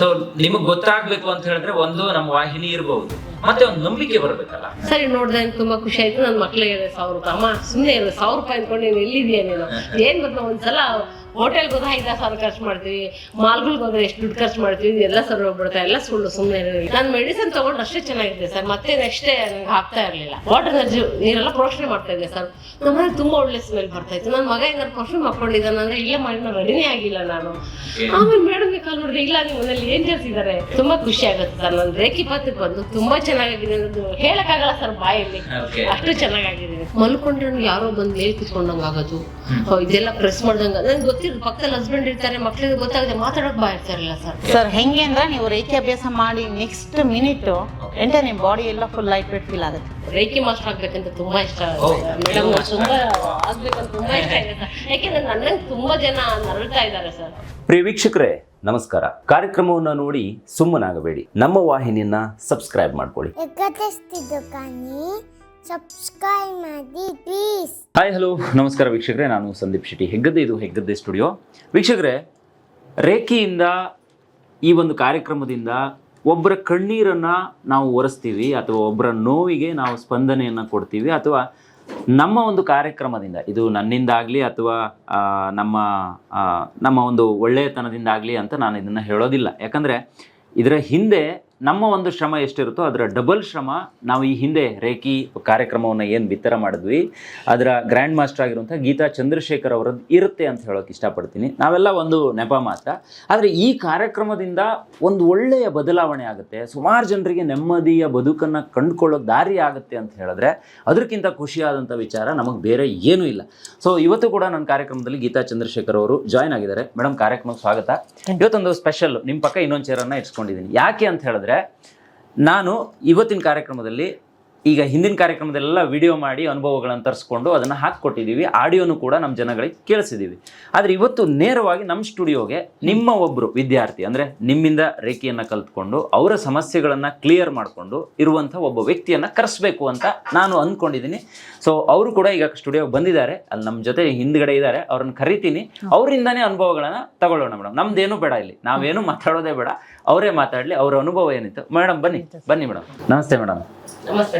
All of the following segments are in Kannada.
ಸೊ ನಿಮಗ್ ಗೊತ್ತಾಗ್ಬೇಕು ಅಂತ ಹೇಳಿದ್ರೆ ಒಂದು ನಮ್ಮ ವಾಹಿನಿ ಇರಬಹುದು ಮತ್ತೆ ಒಂದು ನಂಬಿಕೆ ಬರಬೇಕಲ್ಲ. ಸರಿ ನೋಡ್ದೆ ತುಂಬಾ ಖುಷಿ ಆಯ್ತು. ನನ್ನ ಮಕ್ಳಿಗೆ ಸಾವಿರ ರೂಪಾಯಿ ಅಮ್ಮ ಸುಮ್ಮನೆ ಸಾವಿರ ರೂಪಾಯಿ ಅನ್ಕೊಂಡು ನೀನು ಎಲ್ಲಿದ್ಯಾ ನೀನು? ಏನ್ ಗೊತ್ತಾ ಒಂದ್ಸಲ ಹೋಟೆಲ್ಗೆ ಹೋದ ಐದಾರು ಸಾವಿರ ಖರ್ಚು ಮಾಡ್ತೀವಿ ಮಾಲ್ಗಳಿಗೆ ಹೋದ್ರೆ ಎಷ್ಟು ದುಡ್ಡು ಖರ್ಚು ಮಾಡ್ತೀವಿ ಎಲ್ಲ ಸರ್ ಹೋಗ್ಬಿಡ್ತಾ ಎಲ್ಲ ಸುಳ್ಳು ಸುಮ್ಮನೆ ನಾನು ಮೆಡಿಸಿನ್ ತೊಗೊಂಡು ಅಷ್ಟೇ ಚೆನ್ನಾಗಿದೆ ಸರ್ ಮತ್ತೆ ನೆಕ್ಸ್ಟ್ ನಂಗೆ ಆಗ್ತಾ ಇರಲಿಲ್ಲ. ವಾಟರ್ ಎನರ್ಜಿ ನೀರೆಲ್ಲ ಪ್ರೋಷಣೆ ಮಾಡ್ತಾ ಇದ್ದೆ ಸರ್. ನಮ್ಮಲ್ಲಿ ತುಂಬಾ ಒಳ್ಳೆ ಸ್ಮೆಲ್ ಬರ್ತಾ ಇತ್ತು. ನನ್ನ ಮಗ ಏನಾದ್ರು ಪ್ರೋಷಣೆ ಮಾಡ್ಕೊಂಡಿದ್ದಾನೆ ಅಂದ್ರೆ ಇಲ್ಲೇ ಮಾಡಿ ನಾನು ರೆಡಿನೇ ಆಗಿಲ್ಲ ನಾನು. ಆಮೇಲೆ ಮೇಡಮ್ ಕಾಲ್ ನೋಡಿದ್ರೆ ಇಲ್ಲ ನೀವು ಮನೇಲಿ ಏನ್ ಇದ್ದಾರೆ ತುಂಬಾ ಖುಷಿ ಆಗುತ್ತೆ ಸರ್ ನಾನು ರೇಖಿ ಪಾತ್ರ ಬಂದು ತುಂಬಾ ಚೆನ್ನಾಗಿದೆ ಅನ್ನೋದು ಹೇಳಕ್ಕಾಗಲ್ಲ ಸರ್ ಬಾಯಲ್ಲಿ. ಅಷ್ಟು ಚೆನ್ನಾಗಾಗಿದೆ. ಮಲ್ಕೊಂಡ್ರೆ ಯಾರೋ ಬಂದು ಹೇಳಿ ಕಿತ್ಕೊಂಡಂಗ ಆಗೋದು ಇದೆಲ್ಲ ಪ್ರೆಸ್ ಮಾಡ್ದಂಗ ನನ್ಗೆ ಗೊತ್ತಿರೋದು ಪಕ್ಕದಲ್ಲಿ ಹಸ್ಬೆಂಡ್ ಇರ್ತಾರೆ ಮಕ್ಳಿಗೆ ಗೊತ್ತಾಗದೆ ಮಾತಾಡೋಕ್ ಬಾ ಇರ್ತಾರಲ್ಲ ಸರ್ ಸರ್ ಹೆಂಗೆ ಅಂದ್ರೆ ನೀವು ರೇಖೆ ಅಭ್ಯಾಸ ಮಾಡಿ ನೆಕ್ಸ್ಟ್ ಮಿನಿಟ್ ಎಂಟರ್ ನಿಮ್ಮ ಬಾಡಿ ಎಲ್ಲ ಫುಲ್ ಲೈಟ್ ವೇಟ್ ಫೀಲ್ ಆಗುತ್ತೆ. ರೈಕಿ ಮಾಸ್ಟರ್ ಆಗ್ಬೇಕಂತ ತುಂಬಾ ಇಷ್ಟ. ಮೇಡಮ್ ತುಂಬಾ ಆಗ್ಬೇಕಂತ ತುಂಬಾ ಇಷ್ಟ ಇದೆ ಸರ್ ಯಾಕೆಂದ್ರೆ ನನ್ನಂಗೆ ತುಂಬಾ ಜನ ನರಳ್ತಾ ಇದ್ದಾರೆ ಸರ್ ಪ್ರಿಯ ವೀಕ್ಷಕರೇ ನಮಸ್ಕಾರ. ಕಾರ್ಯಕ್ರಮವನ್ನ ನೋಡಿ ಸುಮ್ಮನಾಗಬೇಡಿ. ನಮ್ಮ ವಾಹಿನಿಯನ್ನ ಸಬ್ಸ್ಕ್ರೈಬ್ ಮಾಡ್ಕೊಳ್ಳಿ. ಸಬ್ಸ್ಕ್ರೈಬ್ ಮಾಡಿ ಪ್ಲೀಸ್ ಹಾಯ್ ಹಲೋ ನಮಸ್ಕಾರ ವೀಕ್ಷಕರೇ, ನಾನು ಸಂದೀಪ್ ಶೆಟ್ಟಿ ಹೆಗ್ಗದ್ದೆ. ಇದು ಹೆಗ್ಗದ್ದೆ ಸ್ಟುಡಿಯೋ ವೀಕ್ಷಕರೇ, ರೇಖೆಯಿಂದ ಈ ಒಂದು ಕಾರ್ಯಕ್ರಮದಿಂದ ಒಬ್ಬರ ಕಣ್ಣೀರನ್ನು ನಾವು ಒರೆಸ್ತೀವಿ, ಅಥವಾ ಒಬ್ಬರ ನೋವಿಗೆ ನಾವು ಸ್ಪಂದನೆಯನ್ನು ಕೊಡ್ತೀವಿ, ಅಥವಾ ನಮ್ಮ ಒಂದು ಕಾರ್ಯಕ್ರಮದಿಂದ, ಇದು ನನ್ನಿಂದಾಗಲಿ ಅಥವಾ ನಮ್ಮ ನಮ್ಮ ಒಂದು ಒಳ್ಳೆಯತನದಿಂದಾಗಲಿ ಅಂತ ನಾನು ಇದನ್ನು ಹೇಳೋದಿಲ್ಲ. ಯಾಕಂದರೆ, ಇದರ ಹಿಂದೆ ನಮ್ಮ ಒಂದು ಶ್ರಮ ಎಷ್ಟಿರುತ್ತೋ ಅದರ ಡಬಲ್ ಶ್ರಮ ನಾವು ಈ ಹಿಂದೆ ರೇಖಿ ಕಾರ್ಯಕ್ರಮವನ್ನು ಏನು ಬಿತ್ತರ ಮಾಡಿದ್ವಿ ಅದರ ಗ್ರ್ಯಾಂಡ್ ಮಾಸ್ಟರ್ ಆಗಿರುವಂಥ ಗೀತಾ ಚಂದ್ರಶೇಖರ್ ಅವರದ್ದು ಇರುತ್ತೆ ಅಂತ ಹೇಳೋಕೆ ಇಷ್ಟಪಡ್ತೀನಿ. ನಾವೆಲ್ಲ ಒಂದು ನೆಪ ಮಾತ್ರ. ಆದರೆ ಈ ಕಾರ್ಯಕ್ರಮದಿಂದ ಒಂದು ಒಳ್ಳೆಯ ಬದಲಾವಣೆ ಆಗುತ್ತೆ. ಸುಮಾರು ಜನರಿಗೆ ನೆಮ್ಮದಿಯ ಬದುಕನ್ನು ಕಂಡುಕೊಳ್ಳೋ ದಾರಿ ಆಗುತ್ತೆ ಅಂತ ಹೇಳಿದ್ರೆ ಅದಕ್ಕಿಂತ ಖುಷಿಯಾದಂಥ ವಿಚಾರ ನಮಗೆ ಬೇರೆ ಏನೂ ಇಲ್ಲ. ಸೊ ಇವತ್ತು ಕೂಡ ನನ್ನ ಕಾರ್ಯಕ್ರಮದಲ್ಲಿ ಗೀತಾ ಚಂದ್ರಶೇಖರ್ ಅವರು ಜಾಯ್ನ್ ಆಗಿದ್ದಾರೆ. ಮೇಡಮ್ ಕಾರ್ಯಕ್ರಮಕ್ಕೆ ಸ್ವಾಗತ. ಇವತ್ತೊಂದು ಸ್ಪೆಷಲ್ ನಿಮ್ಮ ಪಕ್ಕ ಇನ್ನೊಂದು ಚೇರನ್ನು ಇಟ್ಸ್ಕೊಂಡಿದ್ದೀನಿ ಯಾಕೆ ಅಂತ ಹೇಳಿದ್ರೆ ನಾನು ಇವತ್ತಿನ ಕಾರ್ಯಕ್ರಮದಲ್ಲಿ ಈಗ ಹಿಂದಿನ ಕಾರ್ಯಕ್ರಮದಲ್ಲೆಲ್ಲ ವಿಡಿಯೋ ಮಾಡಿ ಅನುಭವಗಳನ್ನು ತರಿಸ್ಕೊಂಡು ಅದನ್ನು ಹಾಕಿಕೊಟ್ಟಿದ್ದೀವಿ ಆಡಿಯೋನು ಕೂಡ ನಮ್ಮ ಜನಗಳಿಗೆ ಕೇಳಿಸಿದ್ದೀವಿ ಆದರೆ ಇವತ್ತು ನೇರವಾಗಿ ನಮ್ಮ ಸ್ಟುಡಿಯೋಗೆ ನಿಮ್ಮ ಒಬ್ಬರು ವಿದ್ಯಾರ್ಥಿ, ಅಂದರೆ ನಿಮ್ಮಿಂದ ರೇಖೆಯನ್ನು ಕಲ್ತ್ಕೊಂಡು ಅವರ ಸಮಸ್ಯೆಗಳನ್ನು ಕ್ಲಿಯರ್ ಮಾಡಿಕೊಂಡು ಇರುವಂಥ ಒಬ್ಬ ವ್ಯಕ್ತಿಯನ್ನು ಕರೆಸಬೇಕು ಅಂತ ನಾನು ಅಂದ್ಕೊಂಡಿದ್ದೀನಿ ಸೊ ಅವರು ಕೂಡ ಈಗ ಸ್ಟುಡಿಯೋಗೆ ಬಂದಿದ್ದಾರೆ. ಅಲ್ಲಿ ನಮ್ಮ ಜೊತೆ ಹಿಂದ್ಗಡೆ ಇದ್ದಾರೆ. ಅವ್ರನ್ನ ಕರಿತೀನಿ. ಅವರಿಂದನೇ ಅನುಭವಗಳನ್ನು ತಗೊಳ್ಳೋಣ ಮೇಡಮ್ ನಮ್ದೇನು ಬೇಡ ಇಲ್ಲಿ. ನಾವೇನು ಮಾತಾಡೋದೇ ಬೇಡ. ಅವರೇ ಮಾತಾಡಲಿ. ಅವರ ಅನುಭವ ಏನಿತ್ತು? ಮೇಡಮ್ ಬನ್ನಿ. ಬನ್ನಿ ಮೇಡಮ್ ನಮಸ್ತೆ ಮೇಡಮ್ ನಮಸ್ತೆ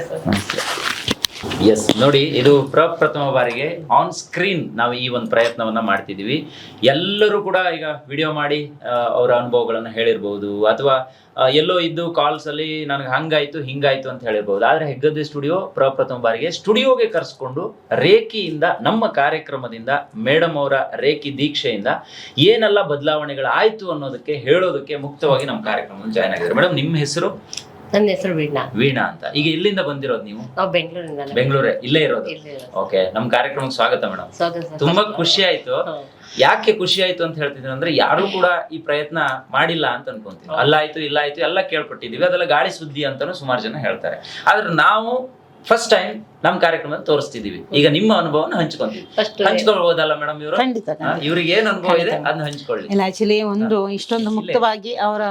ಎಸ್ ನೋಡಿ, ಇದು ಪ್ರಪ್ರಥಮ ಬಾರಿಗೆ ಆನ್ ಸ್ಕ್ರೀನ್ ನಾವು ಈ ಒಂದು ಪ್ರಯತ್ನವನ್ನ ಮಾಡ್ತಿದೀವಿ ಎಲ್ಲರೂ ಕೂಡ ಈಗ ವಿಡಿಯೋ ಮಾಡಿ ಅವರ ಅನುಭವಗಳನ್ನು ಹೇಳಿರ್ಬೋದು, ಅಥವಾ ಎಲ್ಲೋ ಇದ್ದು ಕಾಲ್ಸ್ ಅಲ್ಲಿ ನನಗೆ ಹಂಗಾಯ್ತು, ಹಿಂಗಾಯ್ತು ಅಂತ ಹೇಳಿರ್ಬೋದು. ಆದ್ರೆ ಹೆಗ್ಗದ್ದೆ ಸ್ಟುಡಿಯೋ ಪ್ರಪ್ರಥಮ ಬಾರಿಗೆ ಸ್ಟುಡಿಯೋಗೆ ಕರೆಸ್ಕೊಂಡು ರೇಖಿಯಿಂದ, ನಮ್ಮ ಕಾರ್ಯಕ್ರಮದಿಂದ ಮೇಡಮ್ ಅವರ ರೇಖಿ ದೀಕ್ಷೆಯಿಂದ ಏನೆಲ್ಲ ಬದಲಾವಣೆಗಳಾಯ್ತು ಅನ್ನೋದಕ್ಕೆ, ಹೇಳೋದಕ್ಕೆ ಮುಕ್ತವಾಗಿ ನಮ್ಮ ಕಾರ್ಯಕ್ರಮ ಜಾಯ್ನ್ ಆಗಿದ್ದಾರೆ. ಮೇಡಮ್ ನಿಮ್ಮ ಹೆಸರು? ನನ್ನ ಹೆಸರು ವೀಣಾ. ವೀಣಾ ಅಂತ. ಈಗ ಎಲ್ಲಿಂದ ಬಂದಿರೋದು ನೀವು? ನಾವು ಬೆಂಗಳೂರಿಂದ ಬೆಂಗಳೂರೇ? ಇಲ್ಲೇ ಇರೋದು? ಇಲ್ಲಿ ಓಕೆ ನಮ್ ಕಾರ್ಯಕ್ರಮಕ್ಕೆ ಸ್ವಾಗತ ಮೇಡಮ್ ಸ್ವಾಗತ ಸರ್. ತುಂಬಾ ಖುಷಿ ಆಯ್ತು. ಯಾಕೆ ಖುಷಿ ಆಯ್ತು ಅಂತ ಹೇಳ್ತಿದ್ರು ಅಂದ್ರೆ ಯಾರು ಕೂಡ ಈ ಪ್ರಯತ್ನ ಮಾಡಿಲ್ಲ ಅಂತ ಅನ್ಕೊಂತೀನಿ. ಅಲ್ಲಾಯ್ತು ಇಲ್ಲ ಆಯ್ತು ಎಲ್ಲ ಕೇಳ್ಪಟ್ಟಿದೀವಿ ಅದೆಲ್ಲ ಗಾಳಿ ಸುದ್ದಿ ಅಂತಾನು ಸುಮಾರು ಜನ ಹೇಳ್ತಾರೆ. ಆದ್ರೆ ನಾವು ಫಸ್ಟ್ ಟೈಮ್ ನಮ್ ಕಾರ್ಯಕ್ರಮ ತೋರಿಸ್ತಿದೀವಿ ಈಗ ನಿಮ್ಮ ಅನುಭವನ ಹಂಚ್ಕೊಂತೀವಿ. ಫಸ್ಟ್ ಹಂಚ್ಕೊಳ್ಬಹುದಲ್ಲ ಮೇಡಮ್ ಇವರು? ಖಂಡಿತ ಖಂಡಿತ. ಇವ್ರಿಗೆ ಏನ್ ಅನುಭವ ಇದೆ ಅದನ್ನ ಹಂಚ್ಕೊಳ್ಳಿ. ಇಲ್ಲ ಆಕ್ಚುಲಿ ಒಂದು ಇಷ್ಟೊಂದು ಮುಕ್ತವಾಗಿ ಅವರ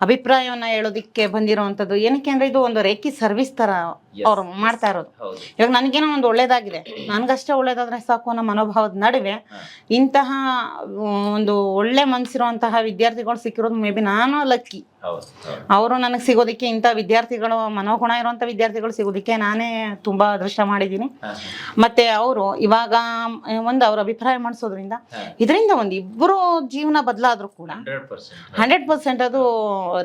ಅಭಿಪ್ರಾಯವನ್ನ ಹೇಳೋದಿಕ್ಕೆ ಬಂದಿರುವಂತದ್ದು ಏನಕ್ಕೆ ಅಂದ್ರೆ ಇದು ಒಂದು ರೇಖಿ ಸರ್ವಿಸ್ ತರ ಅವ್ರು ಮಾಡ್ತಾ ಇರೋದು. ಇವಾಗ ನನಗೇನೋ ಒಂದು ಒಳ್ಳೇದಾಗಿದೆ. ನನ್ಗಷ್ಟೇ ಒಳ್ಳೇದಾದ್ರೆ ಸಾಕು ಅನ್ನೋ ಮನೋಭಾವದ ನಡುವೆ ಇಂತಹ ಒಂದು ಒಳ್ಳೆ ಮನಸ್ಸಿರುವಂತಹ ವಿದ್ಯಾರ್ಥಿಗಳು ಸಿಕ್ಕಿರೋದು ಮೇ ಬಿ ನಾನು ಲಕ್ಕಿ ಅವರು ನನಗೆ ಸಿಗೋದಕ್ಕೆ ಇಂಥ ವಿದ್ಯಾರ್ಥಿಗಳು ಮನೋಗುಣ ಇರುವಂಥ ವಿದ್ಯಾರ್ಥಿಗಳು ಸಿಗೋದಕ್ಕೆ ನಾನೇ ತುಂಬಾ ಅದೃಷ್ಟ ಮಾಡಿದ್ದೀನಿ. ಮತ್ತೆ ಅವರು ಇವಾಗ ಒಂದು ಅವ್ರ ಅಭಿಪ್ರಾಯ ಮಾಡಿಸೋದ್ರಿಂದ. ಇದರಿಂದ ಒಂದು ಇಬ್ಬರು ಜೀವನ ಬದಲಾದ್ರೂ ಕೂಡ 100% ಹಂಡ್ರೆಡ್ ಪರ್ಸೆಂಟ್ ಅದು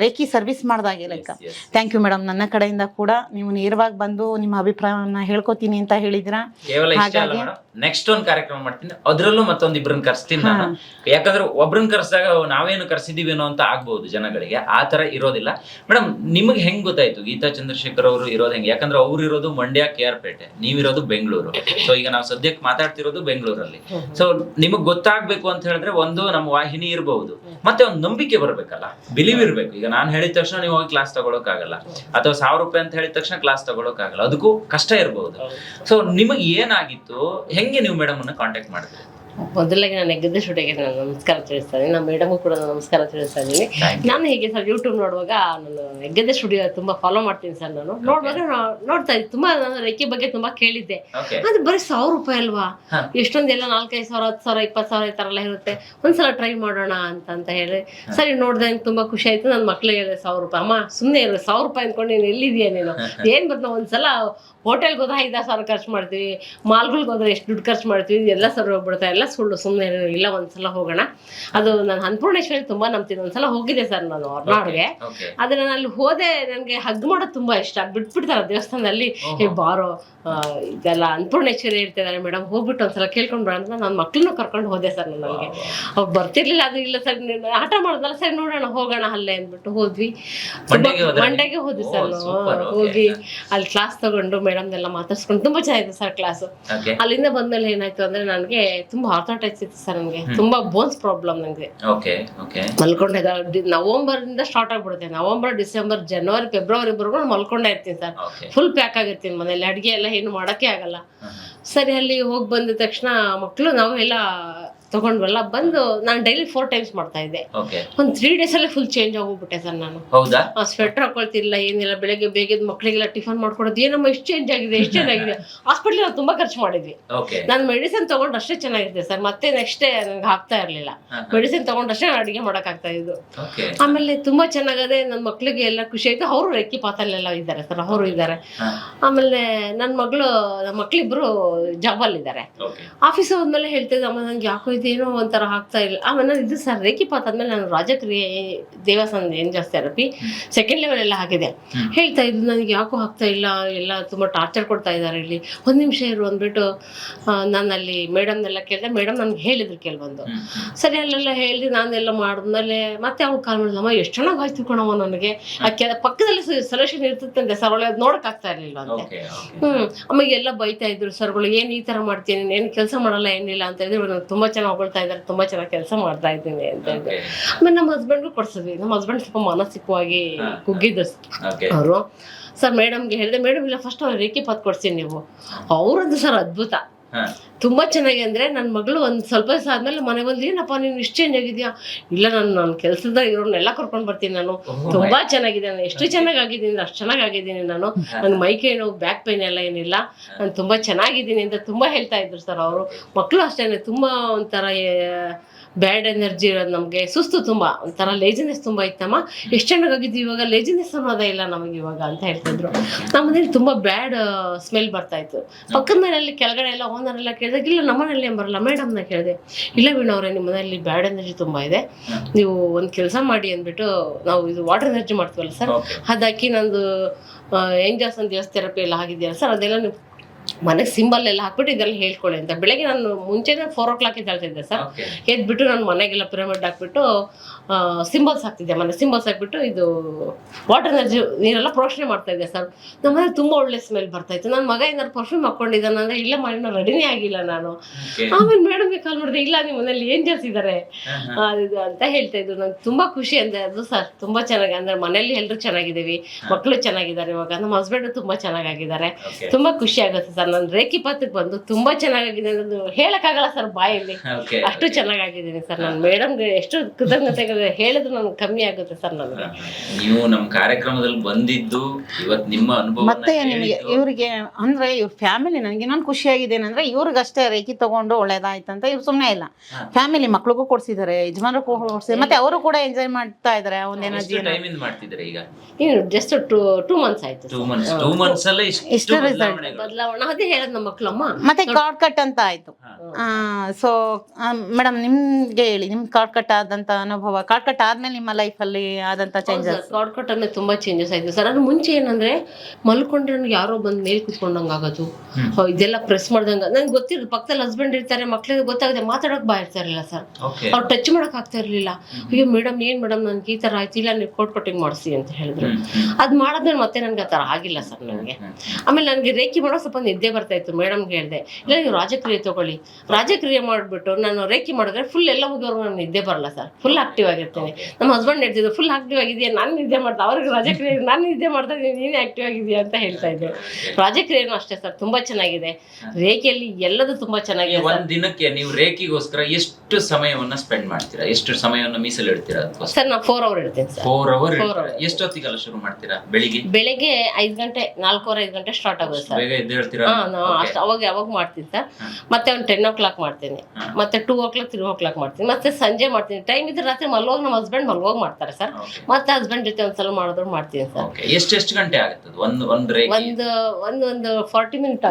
ರೇಖಿ ಸರ್ವಿಸ್ ಮಾಡ್ದಾಗೆ ಲೈಕ್. ಥ್ಯಾಂಕ್ ಯು ಮೇಡಮ್ ನನ್ನ ಕಡೆಯಿಂದ ಕೂಡ ನೀವು ನೇರವಾಗಿ ಬಂದು ನಿಮ್ಮ ಅಭಿಪ್ರಾಯವನ್ನ ಹೇಳ್ಕೊತೀನಿ ಅಂತ ಹೇಳಿದ್ರ ಕೇವಲ ಇಷ್ಟ ಅಲ್ಲ ಮೇಡಮ್. ನೆಕ್ಸ್ಟ್ ಒಂದು ಕಾರ್ಯಕ್ರಮ ಮಾಡ್ತೀನಿ. ಅದ್ರಲ್ಲೂ ಮತ್ತೊಂದ್ ಇಬ್ಬರನ್ನ ಕರ್ಸ್ತೀನಿ ನಾನು. ಯಾಕಂದ್ರೆ ಒಬ್ರನ್ನ ಕರ್ಸಿದಾಗ ನಾವೇನು ಕರ್ಸಿದೀವೇನೋ ಅಂತ ಆಗ್ಬಹುದು ಜನಗಳಿಗೆ. ಆ ತರ ಇರೋದಿಲ್ಲ. ಮೇಡಮ್ ನಿಮಗೆ ಹೆಂಗ್ ಗೊತ್ತಾಯ್ತು? ಗೀತಾ ಚಂದ್ರಶೇಖರ್ ಅವರು ಇರೋದು ಹೆಂಗೆ? ಯಾಕಂದ್ರೆ ಅವ್ರು ಇರೋದು ಮಂಡ್ಯ ಕೆ ಆರ್ ಪೇಟೆ. ನೀವಿರೋದು ಬೆಂಗಳೂರು. ಸೊ ಈಗ ನಾವು ಸದ್ಯಕ್ಕೆ ಮಾತಾಡ್ತಿರೋದು ಬೆಂಗಳೂರಲ್ಲಿ. ಸೊ ನಿಮಗ್ ಗೊತ್ತಾಗ್ಬೇಕು ಅಂತ ಹೇಳಿದ್ರೆ ಒಂದು ನಮ್ಮ ವಾಹಿನಿ ಇರಬಹುದು ಮತ್ತೆ ಒಂದು ನಂಬಿಕೆ ಬರ್ಬೇಕಲ್ಲ. ಬಿಲೀವ್ ಇರ್ಬೇಕು. ಈಗ ನಾನು ಹೇಳಿದ ತಕ್ಷಣ ನೀವು ಹೋಗಿ ಕ್ಲಾಸ್ ತಗೊಳಕ್ಕಾಗಲ್ಲ. ಅಥವಾ ಸಾವಿರ ರೂಪಾಯಿ ಅಂತ ಹೇಳಿದ ತಕ್ಷಣ ಕ್ಲಾಸ್ ತಗೊಳಕ್ಕಾಗಲ್ಲ ಅದಕ್ಕೂ ಕಷ್ಟ ಇರಬಹುದು ಸೊ ನಿಮಗೆ ಏನಾಗಿತ್ತು? ಹೆಂಗೆ ನೀವು ಮೇಡಮ್ ಅನ್ನ ಕಾಂಟ್ಯಾಕ್ಟ್ ಮಾಡಿದ್ರಿ? ಮೊದಲಾಗಿ ನಾನು ಹೆಗ್ಗದ್ದೆ ಸ್ಟುಡಿಯೋಗೆ ನಾನು ನಮಸ್ಕಾರ ತಿಳಿಸ್ತಾ ಇದ್ದೀನಿ. ನಮ್ಮ ಮೇಡಮ್ಗೂ ಕೂಡ ನಾನು ನಮಸ್ಕಾರ ತಿಳಿಸ್ತಾ ಇದ್ದೀನಿ. ನಾನು ಹೀಗೆ ಸರ್ ಯೂಟ್ಯೂಬ್ ನೋಡುವಾಗ ನಾನು ಎಗ್ಗದ ಸ್ಟುಡಿಯೋ ತುಂಬಾ ಫಾಲೋ ಮಾಡ್ತೀನಿ ಸರ್ ನಾನು. ನೋಡುವಾಗ ನೋಡ್ತಾ ಇದ್ದೀನಿ ತುಂಬಾ ನಾನು ರೆಕ್ಕೆ ಬಗ್ಗೆ ತುಂಬಾ ಕೇಳಿದ್ದೆ. ಅದು ಬರೀ ಸಾವಿರ ರೂಪಾಯಿ ಅಲ್ವಾ. ಎಷ್ಟೊಂದೆಲ್ಲ ನಾಲ್ಕೈದು ಸಾವಿರ ಹತ್ತು ಸಾವಿರ ಇಪ್ಪತ್ತು ಸಾವಿರ ಈ ಥರ ಎಲ್ಲ ಇರುತ್ತೆ. ಒಂದ್ಸಲ ಟ್ರೈ ಮಾಡೋಣ ಅಂತ ಅಂತ ಹೇಳಿ. ಸರಿ ನೋಡಿದೆ ನಂಗೆ ತುಂಬಾ ಖುಷಿ ಆಯ್ತು. ನನ್ನ ಮಕ್ಳಿಗೆ ಹೇಳಿದೆ ಸಾವಿರ ರೂಪಾಯಿ. ಅಮ್ಮ ಸುಮ್ಮನೆ ಇರೋ ಸಾವಿರ ರೂಪಾಯಿ ಅನ್ಕೊಂಡು ನೀನು ಎಲ್ಲಿದೆಯಾ ನೀನು? ಏನ್ ಗೊತ್ತಾ ಒಂದ್ಸಲ ಹೋಟೆಲ್ಗೆ ಹೋದ್ರೆ ಐದಾರು ಸಾವಿರ ಖರ್ಚು ಮಾಡ್ತೀವಿ. ಮಾಲ್ಗಳಿಗೆ ಹೋದ್ರೆ ಎಷ್ಟು ದುಡ್ಡು ಖರ್ಚು ಮಾಡ್ತೀವಿ. ಎಲ್ಲ ಸರ್ ಹೋಗ್ಬಿಡುತ್ತೆ. ಎಲ್ಲ ಸುಳ್ಳು ಸುಮ್ಮನೆ ಇಲ್ಲ ಒಂದ್ಸಲ ಹೋಗೋಣ. ಅದು ನಾನು ಅನ್ನಪೂರ್ಣೇಶ್ವರಿ ತುಂಬಾ ನಂಬ್ತೀನಿ. ಒಂದ್ಸಲ ಹೋಗಿದ್ದೆ ಸರ್ ನಾನು ಹೊರನಾಡ್ಗೆ ಆದ್ರೆ ನಾನು ಅಲ್ಲಿ ಹೋದೆ ನನಗೆ ಹಗ್ ಮಾಡೋದು ತುಂಬಾ ಇಷ್ಟ. ಬಿಟ್ಬಿಡ್ತಾರೆ ದೇವಸ್ಥಾನದಲ್ಲಿ. ಬಾರೋ ಇದೆಲ್ಲ ಅನ್ನಪೂರ್ಣೇಶ್ವರಿ ಇರ್ತಿದ್ದಾರೆ ಮೇಡಮ್ ಹೋಗ್ಬಿಟ್ಟು ಒಂದ್ಸಲ ಕೇಳ್ಕೊಂಡ್ ಬರೋಣ ಅಂತ ನನ್ನ ಮಕ್ಳನ್ನೂ ಕರ್ಕೊಂಡು ಹೋದೆ ಸರ್ ನಾನು ನನಗೆ ಅವ್ರು ಬರ್ತಿರ್ಲಿಲ್ಲ ಅದು ಇಲ್ಲ ಸರ್ ಆಟ ಮಾಡೋದಲ್ಲ ಸರಿ ನೋಡೋಣ ಹೋಗೋಣ ಅಲ್ಲೇ ಅಂದ್ಬಿಟ್ಟು ಹೋದ್ವಿ. ಮಂಡೆಗೆ? ಹೋದ್ವಿ ಸರ್ ಹೋಗಿ ಅಲ್ಲಿ ಕ್ಲಾಸ್ ತಗೊಂಡು ಮೇಡಮ್ನೆಲ್ಲ ಮಾತಾಡ್ಸ್ಕೊಂಡು ತುಂಬಾ ಚೆನ್ನಾಗಿದೆ ಸರ್ ಕ್ಲಾಸ್ ಅಲ್ಲಿಂದ ಬಂದ್ಮೇಲೆ ಏನಾಯ್ತು ಅಂದ್ರೆ ನನಗೆ ತುಂಬಾ ಆರ್ಥೋಟೈಸ್ ಇತ್ತು ಸರ್ ನನಗೆ. ತುಂಬಾ ಬೋನ್ಸ್ ಪ್ರಾಬ್ಲಮ್ ನನಗೆ ಓಕೆ ಓಕೆ. ಮಲ್ಕೊಂಡೆ ನವೆಂಬರ್ ಇಂದ ಸ್ಟಾರ್ಟ್ ಆಗ್ಬಿಡುತ್ತೆ. ನವಂಬರ್ ಡಿಸೆಂಬರ್ ಜನವರಿ ಫೆಬ್ರವರಿ ಬರ್ಗು ಮಲ್ಕೊಂಡೇ ಇರ್ತೀನಿ ಸರ್. ಫುಲ್ ಪ್ಯಾಕ್ ಆಗಿರ್ತೀನಿ ಮನೇಲಿ. ಅಡಿಗೆ ಎಲ್ಲ ಏನು ಮಾಡಕ್ಕೆ ಆಗಲ್ಲ. ಸರಿ ಅಲ್ಲಿ ಹೋಗಿ ಬಂದ ತಕ್ಷಣ ಮಕ್ಕಳು ನಾವು ಎಲ್ಲ ತಗೊಂಡ್ವಲ್ಲ ಬಂದು ನಾನು ಡೈಲಿ ಫೋರ್ ಟೈಮ್ಸ್ ಮಾಡ್ತಾ ಇದ್ದೆ. ಒಂದ್ ತ್ರೀ ಡೇಸ್ ಅಲ್ಲಿ ಫುಲ್ ಚೇಂಜ್ ಆಗೋಗ್ಬಿಟ್ಟೆ ಸರ್ ನಾನು. ಹೌದಾ? ಸ್ವೆಟರ್ ಹಾಕೊಳ್ತಿಲ್ಲ ಏನಿಲ್ಲ ಬೆಳಗ್ಗೆ ಬೇಗ ಮಕ್ಕಳಿಗೆಲ್ಲ ಟಿಫನ್ ಮಾಡ್ಕೊಡೋದು ಏನಮ್ಮ ಎಷ್ಟು ಚೇಂಜ್ ಆಗಿದೆ ಎಷ್ಟು ಚೆನ್ನಾಗಿದೆ ಹಾಸ್ಪಿಟಲ್ ನಾವು ತುಂಬಾ ಖರ್ಚು ಮಾಡಿದ್ವಿ. ನಾನು ಮೆಡಿಸಿನ್ ತಗೊಂಡ್ ಅಷ್ಟೇ ಚೆನ್ನಾಗಿದೆ ಸರ್ ಮತ್ತೆ ನೆಕ್ಸ್ಟ್ ಡೇ ನನಗೆ ಆಗ್ತಾ ಇರ್ಲಿಲ್ಲ. ಮೆಡಿಸಿನ್ ತಗೊಂಡಷ್ಟೇ ಅಡಿಗೆ ಮಾಡಕ್ ಆಗ್ತಾ ಇದ್ದು. ಆಮೇಲೆ ತುಂಬಾ ಚೆನ್ನಾಗದೆ ನನ್ನ ಮಕ್ಳಿಗೆ ಎಲ್ಲ ಖುಷಿ ಆಯ್ತು. ಅವರು ರೆಕ್ಕಿ ಪಾತಲ್ಲೆಲ್ಲ ಇದ್ದಾರೆ ಸರ್ ಅವರು ಇದ್ದಾರೆ. ಆಮೇಲೆ ನನ್ನ ಮಗಳು ನಮ್ಮ ಮಕ್ಳಿಬ್ರು ಅಲ್ಲಿ ಇದ್ದಾರೆ. ಆಫೀಸ್ ಹೋದ್ಮೇಲೆ ಹೇಳ್ತಿದ್ದೆ ಅಮ್ಮ ನಂಗೆ ಯಾಕೋ ಇದೇನೋ ಒಂಥರ ಆಗ್ತಾ ಇಲ್ಲ. ಆಮೇಲೆ ನಾನು ಇದು ಸರ್ ರೇಖಿ ಪಾತ್ ಆದ್ಮೇಲೆ ನಾನು ರಾಜಕ್ರಿಯೆ ದೇವಸ್ಥಾನ ಏಂಜಲ್ಸ್ ಥೆರಪಿ ಸೆಕೆಂಡ್ ಲೆವೆಲ್ ಎಲ್ಲ ಆಗಿದೆ ಹೇಳ್ತಾ ಇದ್ದು ನನಗೆ ಯಾಕೋ ಆಗ್ತಾ ಇಲ್ಲ ಎಲ್ಲ ತುಂಬ ಟಾರ್ಚರ್ ಕೊಡ್ತಾ ಇದ್ದಾರೆ ಇಲ್ಲಿ. ಒಂದು ನಿಮಿಷ ಇರು ಅಂದ್ಬಿಟ್ಟು ನಾನು ಅಲ್ಲಿ ಮೇಡಮ್ನೆಲ್ಲ ಕೇಳಿದೆ ಮೇಡಮ್ ನನಗೆ ಹೇಳಿದ್ರು ಕೆಲವೊಂದು ಸರಿ ಅಲ್ಲೆಲ್ಲ ಹೇಳಿ ನಾನೆಲ್ಲ ಮಾಡಿದ್ಮೇಲೆ ಮತ್ತೆ ಅವ್ರು ಕಾಲ್ ಮಾಡಿದ್ಲಮ್ಮ ಎಷ್ಟು ಚೆನ್ನಾಗಿ ಆಯ್ತು ಕಣವ ನನಗೆ. ಪಕ್ಕದಲ್ಲಿ ಸೊಲ್ಯೂಷನ್ ಇರ್ತಿತ್ತಂತೆ ಸರ್ ಅವಳು ನೋಡಕ್ ಆಗ್ತಾ ಇರ್ಲಿಲ್ಲ ಅಂತೆ. ಹ್ಮ್. ಆಮೇಲೆ ಎಲ್ಲ ಬೈತಾ ಇದ್ರು ಸರ್ಗಳು ಏನ್ ಈ ತರ ಮಾಡ್ತೀನಿ ಏನ್ ಕೆಲಸ ಮಾಡಲ್ಲ ಏನಿಲ್ಲ ಅಂತ ಹೇಳಿದ್ರು. ಇವ್ರು ತುಂಬಾ ಚೆನ್ನಾಗಿ ಹೊಗಳ್ತಾ ಇದ್ದಾರೆ ತುಂಬಾ ಚೆನ್ನಾಗಿ ಕೆಲಸ ಮಾಡ್ತಾ ಇದ್ದೀನಿ ಅಂತ ಓಕೆ ಆಮೇಲೆ ನಮ್ಮ ಹಸ್ಬೆಂಡ್ಗೂ ಕೊಡ್ಸಿದ್ವಿ. ನಮ್ಮ ಹಸ್ಬೆಂಡ್ ಸ್ವಲ್ಪ ಮಾನಸಿಕವಾಗಿ ಕುಗ್ಗಿದ್ರು ಅವರು. ಸರ್ ಮೇಡಮ್ಗೆ ಹೇಳಿದೆ ಮೇಡಮ್ ಇಲ್ಲ ಫಸ್ಟ್ ಅವ್ರ ರೇಖೆ ಪತ್ ಕೊಡ್ತೀನಿ ನೀವು. ಅವ್ರದ್ದು ಸರ್ ಅದ್ಭುತ. ತುಂಬಾ ಚೆನ್ನಾಗಿ ಅಂದ್ರೆ ನನ್ನ ಮಗಳು ಒಂದ್ ಸ್ವಲ್ಪ ದಿವಸ ಆದ್ಮೇಲೆ ಮನೆ ಬಂದು ಏನಪ್ಪ ನೀನ್ ಇಷ್ಟು ಚೇಂಜ್ ಆಗಿದ್ಯಾ? ಇಲ್ಲ ನಾನು ನನ್ನ ಕೆಲ್ಸದ ಇರೋರ್ನೆಲ್ಲ ಕರ್ಕೊಂಡ್ ಬರ್ತೀನಿ ನಾನು. ತುಂಬಾ ಚೆನ್ನಾಗಿದೆ ನಾನು ಎಷ್ಟು ಚೆನ್ನಾಗಿ ಆಗಿದ್ದೀನಿ ಅಷ್ಟು ಚೆನ್ನಾಗಿ ಆಗಿದ್ದೀನಿ ನಾನು. ನನ್ ಮೈ ಕೈ ನೋವು ಬ್ಯಾಕ್ ಪೈನ್ ಎಲ್ಲ ಏನಿಲ್ಲ. ನಾನು ತುಂಬಾ ಚೆನ್ನಾಗಿದ್ದೀನಿ ಅಂತ ತುಂಬಾ ಹೇಳ್ತಾ ಇದ್ರು ಸರ್ ಅವರು. ಮಕ್ಕಳು ಅಷ್ಟೇನೆ ತುಂಬಾ ಒಂಥರ ಬ್ಯಾಡ್ ಎನರ್ಜಿ ಇರೋದು ನಮಗೆ. ಸುಸ್ತು ತುಂಬಾ ಒಂಥರ ಲೇಜಿನೆಸ್ ತುಂಬಾ ಇತ್ತಮ್ಮ. ಎಷ್ಟು ಚೆನ್ನಾಗಿದ್ವಿ ಇವಾಗ? ಲೇಜಿನೆಸ್ ಅನ್ನೋದೇ ಇಲ್ಲ ನಮಗೆ ಇವಾಗ ಅಂತ ಹೇಳ್ತಿದ್ರು ನಮ್ಮ ಮನೇಲಿ ತುಂಬಾ ಬ್ಯಾಡ್ ಸ್ಮೆಲ್ ಬರ್ತಾ ಇತ್ತು. ಪಕ್ಕದ ಮನೆಯಲ್ಲಿ ಕೆಳಗಡೆ ಎಲ್ಲ ಓನರ್ ಕೇಳಿದೆ ಕೇಳಿದಾಗ ಇಲ್ಲ ನಮ್ಮ ಮನೇಲಿ ಏನ್ ಬರಲ್ಲ ಮೇಡಮ್ನ ಕೇಳಿದೆ. ಇಲ್ಲ ವೀಣವ್ರೆ ನಿಮ್ಮ ಮನೆಯಲ್ಲಿ ಬ್ಯಾಡ್ ಎನರ್ಜಿ ತುಂಬಾ ಇದೆ. ನೀವು ಒಂದು ಕೆಲಸ ಮಾಡಿ ಅಂದ್ಬಿಟ್ಟು ನಾವು ಇದು ವಾಟರ್ ಎನರ್ಜಿ ಮಾಡ್ತೀವಲ್ಲ ಸರ್. ಅದಾಕಿ ನಂದು ಎಂಜಾಸ್ ಅಂತ ದೇವಸ್ ಥೆರಪಿ ಎಲ್ಲ ಆಗಿದೆಯಲ್ಲ ಸರ್ ಅದೆಲ್ಲ ನೀವು ಮನೆಗೆ ಸಿಂಬಲ್ ಎಲ್ಲ ಹಾಕ್ಬಿಟ್ಟು ಇದೆಲ್ಲ ಹೇಳ್ಕೊಳ್ಳಿ ಅಂತ. ಬೆಳಗ್ಗೆ ನಾನು ಮುಂಚೆನೇ ಫೋರ್ ಓ ಕ್ಲಾಕ್ ಹೇಳ್ತಿದ್ದೆ ಸರ್. ಎದ್ಬಿಟ್ಟು ನಾನು ಮನೆಗೆಲ್ಲ ಪಿರಮಿಡ್ ಹಾಕ್ಬಿಟ್ಟು ಸಿಂಬಲ್ಸ್ ಹಾಕ್ತಿದ್ದೆ. ಮನೆ ಸಿಂಬಲ್ಸ್ ಹಾಕ್ಬಿಟ್ಟು ಇದು ವಾಟರ್ ಎನರ್ಜಿ ನೀರೆಲ್ಲ ಪ್ರೋಷಣೆ ಮಾಡ್ತಾ ಇದ್ದೆ ಸರ್. ನಮ್ಮ ಮನೆ ತುಂಬ ಒಳ್ಳೆ ಸ್ಮೆಲ್ ಬರ್ತಾ ಇತ್ತು. ನನ್ನ ಮಗ ಏನಾದ್ರು ಪರ್ಫ್ಯೂಮ್ ಹಾಕೊಂಡಿದ್ದಾನೆ ಅಂದ್ರೆ ಇಲ್ಲ ಮಾಡಿ ನಾನು ರೆಡಿನೇ ಆಗಿಲ್ಲ ನಾನು. ಆಮೇಲೆ ಮೇಡಮ್ಗೆ ಕಾಲ್ ಮಾಡಿದೆ ಇಲ್ಲ ನಿಮ್ಮ ಮನೇಲಿ ಏಂಜಲ್ಸ್ ಇದ್ದಾರೆ ಅದು ಅಂತ ಹೇಳ್ತಾ ಇದ್ರು. ನಂಗೆ ತುಂಬಾ ಖುಷಿ ಅಂದ್ರೆ ಅದು ಸರ್ ತುಂಬಾ ಚೆನ್ನಾಗಿ ಅಂದ್ರೆ ಮನೇಲಿ ಎಲ್ಲರೂ ಚೆನ್ನಾಗಿದ್ದೀವಿ ಮಕ್ಕಳು ಚೆನ್ನಾಗಿದ್ದಾರೆ ಇವಾಗ. ನಮ್ಮ ಹಸ್ಬೆಂಡ್ ತುಂಬಾ ಚೆನ್ನಾಗಿದ್ದಾರೆ ತುಂಬಾ ಖುಷಿ ಆಗುತ್ತೆ ಸರ್ ನಾನು ರೇಖಿ ಪಾತ್ರಕ್ಕೆ ಬಂದು ತುಂಬಾ ಚೆನ್ನಾಗಿದೆ ಅನ್ನೋದು ಹೇಳಕ್ಕಾಗಲ್ಲ ಸರ್ ಬಾಯಲ್ಲಿ. ಅಷ್ಟು ಚೆನ್ನಾಗಿದ್ದೀನಿ ಸರ್. ನಾನು ಮೇಡಮ್ಗೆ ಎಷ್ಟು ಕೃತಜ್ಞತೆ ಹೇಳಿದ್ರು ನನ್ಗೆ ಕಮ್ಮಿ ಆಗುತ್ತೆ ಸರ್ ನನಗೆ. ನೀವು ನಮ್ಮ ಕಾರ್ಯಕ್ರಮದಲ್ಲಿ ಬಂದಿದ್ದು ಇವತ್ತು ನಿಮ್ಮ ಅನುಭವ ಮತ್ತೆ ನಿಮಗೆ ಇವ್ರಿಗೆ ಅಂದ್ರೆ ಇವ್ರ ಫ್ಯಾಮಿಲಿ ನನಗೆ ಇನ್ನೊಂದು ಖುಷಿಯಾಗಿದೆ ಏನಂದ್ರೆ ಇವ್ರಿಗಷ್ಟೇ ರೇಖಿ ತಗೊಂಡು ಒಳ್ಳೇದಾಯ್ತಂತ ಇವ್ರು ಸುಮ್ಮನೆ ಇಲ್ಲ. ಫ್ಯಾಮಿಲಿ ಮಕ್ಳಿಗೂ ಕೊಡ್ಸಿದ್ದಾರೆ ಯಜಮಾನರು ಕೊಡ್ಸಿದ್ದಾರೆ ಮತ್ತೆ ಅವರು ಕೂಡ ಎಂಜಾಯ್ ಮಾಡ್ತಾ ಇದ್ದಾರೆ ಒಂದು ಎನರ್ಜಿ ಟೈಮ್ ಇಂದ ಮಾಡ್ತಿದ್ರೆ ಈಗ? ಏನು ಜಸ್ಟ್ ಟೂ ಟೂ ಮಂತ್ಸ್ ಆಯ್ತು ಟೂ ಮಂತ್ಸ್ ಟೂ ಮಂತ್ಸ್ ಅಲ್ಲೇ ಇಷ್ಟು ಬದಲಾವಣೆ ಅದೇ ಹೇಳದ್ ನಮ್ಮ ಮಕ್ಕಳಮ್ಮ ಮತ್ತೆ ಕಾರ್ಡ್ ಕಟ್ ಅಂತ ಆಯ್ತು. ಸೊ ಮೇಡಮ್ ನಿಮ್ಗೆ ಹೇಳಿ ನಿಮ್ ಕಾರ್ಡ್ ಕಟ್ ಆದಂತ ಅನುಭವ ಕಾರ್ಡ್ ಕಟ್ ಆದ್ಮೇಲೆ ನಿಮ್ಮ ಲೈಫ್ ಅಲ್ಲಿ ಆದಂತ ಚೇಂಜಸ್ ಕಾರ್ಡ್ ಕಟ್ ಅಂದ್ರೆ ತುಂಬಾ ಚೇಂಜಸ್ ಆಯ್ತು. ಸರ್ ಅದು ಮುಂಚೆ ಏನಂದ್ರೆ ಮಲ್ಕೊಂಡ್ರೆ ನನ್ಗೆ ಯಾರೋ ಬಂದ್ ಮೇಲೆ ಕುತ್ಕೊಂಡಂಗ ಆಗೋದು. ಹೋ, ಇದೆಲ್ಲ ಪ್ರೆಸ್ ಮಾಡ್ದಂಗ. ನಂಗೆ ಗೊತ್ತಿರೋದು ಪಕ್ಕದಲ್ಲಿ ಹಸ್ಬೆಂಡ್ ಇರ್ತಾರೆ ಮಕ್ಳಿಗೆ ಗೊತ್ತಾಗದೆ ಮಾತಾಡಕ್ ಬಾ ಇರ್ತಾ ಇರಲಿಲ್ಲ ಸರ್ ಅವ್ರು ಟಚ್ ಮಾಡಕ್ ಆಗ್ತಾ ಇರ್ಲಿಲ್ಲ. ಅಯ್ಯೋ ಮೇಡಮ್ ಏನ್ ಮೇಡಮ್ ನನ್ಗೆ ಈ ತರ ಆಯ್ತು ಇಲ್ಲ ನೀವು ಕೋಟ್ ಕಟಿಂಗ್ ಮಾಡಿಸಿ ಅಂತ ಹೇಳಿದ್ರು. ಅದ್ ಮಾಡಾದ್ಮೇಲೆ ಮತ್ತೆ ನನ್ಗೆ ಆ ತರ ಆಗಿಲ್ಲ ಸರ್ ನನಗೆ ಆಮೇಲೆ ನನಗೆ ರೇಖಿ ಮಾಡೋ ಸ್ವಲ್ಪ ನಿದ್ದೆ ಬರ್ತಾ ಇತ್ತು ಮೇಡಮ್ಗೆ ಹೇಳಿದೆ ಇಲ್ಲ ನೀವು ರಾಜಕ್ರಿಯೆ ತಗೊಳ್ಳಿ. ರಾಜಕ್ರಿಯೆ ಮಾಡ್ಬಿಟ್ಟು ನಾನು ರೇಖೆ ಮಾಡಿದ್ರೆ ಫುಲ್ ಎಲ್ಲ ಹೋಗೋರು ನಾನು ನಿದ್ದೆ ಬರಲ್ಲ ಸರ್ ಫುಲ್ ಆಕ್ಟಿವ್ ಆಗಿರ್ತೀನಿ. ನಮ್ಮ ಹಸ್ಬೆಂಡ್ ಹೇಳ್ತಿದ್ರು ಫುಲ್ ಆಕ್ಟಿವ್ ಆಗಿದೆಯಾ ನಾನು ನಿದ್ದೆ ಮಾಡ್ತಾ ಅವ್ರಿಗೆ ರಾಜಕ್ರಿಯೆ ನಾನು ನಿದ್ದೆ ಮಾಡ್ತಾ ಇದ್ದೀನಿ ನೀನೇ ಆಕ್ಟಿವ್ ಆಗಿದೆಯಾ ಅಂತ ಹೇಳ್ತಾ ಇದ್ದೆ ರಾಜಕ್ರಿಯೆನೂ ಅಷ್ಟೇ ಸರ್ ತುಂಬಾ ಚೆನ್ನಾಗಿದೆ. ರೇಖೆಯಲ್ಲಿ ಎಲ್ಲದೂ ತುಂಬಾ ಚೆನ್ನಾಗಿದೆ ಒಂದು ದಿನಕ್ಕೆ ನೀವು ರೇಖೆಗೋಸ್ಕರ ಎಷ್ಟು ಸಮಯವನ್ನ ಸ್ಪೆಂಡ್ ಮಾಡ್ತೀರಾ? ಎಷ್ಟು ಸಮಯವನ್ನ ಮೀಸಲಿಡ್ತೀರಾ ಇಡ್ತೀರಾ ಸರ್ ನಾವು ಫೋರ್ ಅವರ್ ಇಡ್ತೀನಿ sir four hour four hour ಎಷ್ಟೊತ್ತಿಗೆಲ್ಲ ಶುರು ಮಾಡ್ತೀರಾ? ಬೆಳಿಗ್ಗೆ? ಬೆಳಿಗ್ಗೆ ಐದು ಗಂಟೆ ನಾಲ್ಕೂವರೆ ಐದು ಗಂಟೆ ಸ್ಟಾರ್ಟ್ ಆಗುತ್ತೆ ಸರ್ ಬೇಗ ಅಷ್ಟು ಅವಾಗ ಯಾವಾಗ ಮಾಡ್ತೀನಿ ಸರ್. ಮತ್ತೆ ಒಂದು ಟೆನ್ ಓ ಕ್ಲಾಕ್ ಮಾಡ್ತೀನಿ ಮತ್ತೆ two o'clock three o'clock ಮಾಡ್ತೀನಿ. ಮತ್ತೆ ಸಂಜೆ ಮಾಡ್ತೀನಿ. ಟೈಮ್ ಇದ್ರೆ ರಾತ್ರಿ ಮಲ್ಗೋಗಿ ನಮ್ಮ ಹಸ್ಬೆಂಡ್ ಮಲ್ಗೋಗಿ ಮಾಡ್ತಾರೆ ಸರ್. ಮತ್ತೆ ಹಸ್ಬೆಂಡ್ ಜೊತೆ ಒಂದ್ಸಲ ಮಾಡಿದ್ರು ಮಾಡ್ತೀನಿ ಸರ್. ಓಕೆ ಎಷ್ಟು ಗಂಟೆ ಆಗುತ್ತೆ? ಒಂದ್ ಒಂದ್ ಒಂದು ಒಂದು ಒಂದು ಫಾರ್ಟಿ ಮಿನಿಟ್